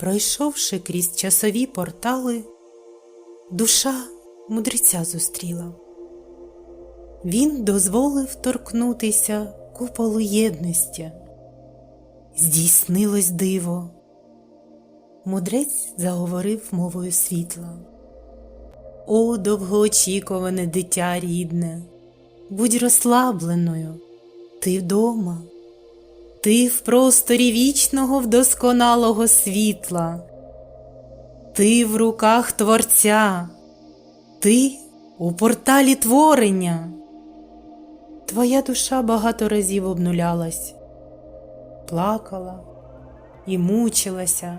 Пройшовши крізь часові портали, душа мудреця зустріла. Він дозволив торкнутися куполу єдності. Здійснилось диво. Мудрець заговорив мовою світла. О, довгоочікуване дитя рідне, будь розслабленою, ти вдома, ти в просторі вічного вдосконалого світла, ти в руках Творця, ти у порталі творення. Твоя душа багато разів обнулялась, плакала і мучилася.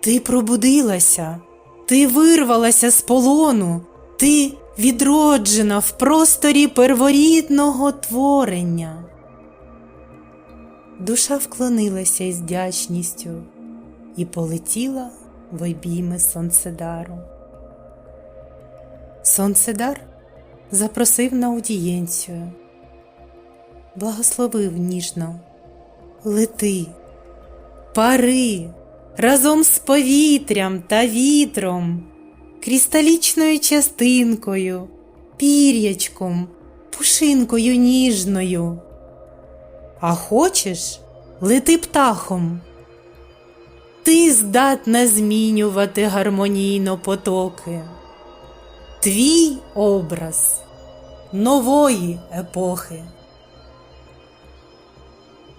Ти пробудилася, ти вирвалася з полону, ти відроджена в просторі перворідного творення. Душа вклонилася із вдячністю і полетіла в обійми Сонцедару. Сонцедар запросив на аудієнцію, благословив ніжно, лети, пари разом з повітрям та вітром, крісталічною частинкою, пір'ячком, пушинкою ніжною. А хочеш, лети птахом. Ти здатна змінювати гармонійно потоки. Твій образ нової епохи.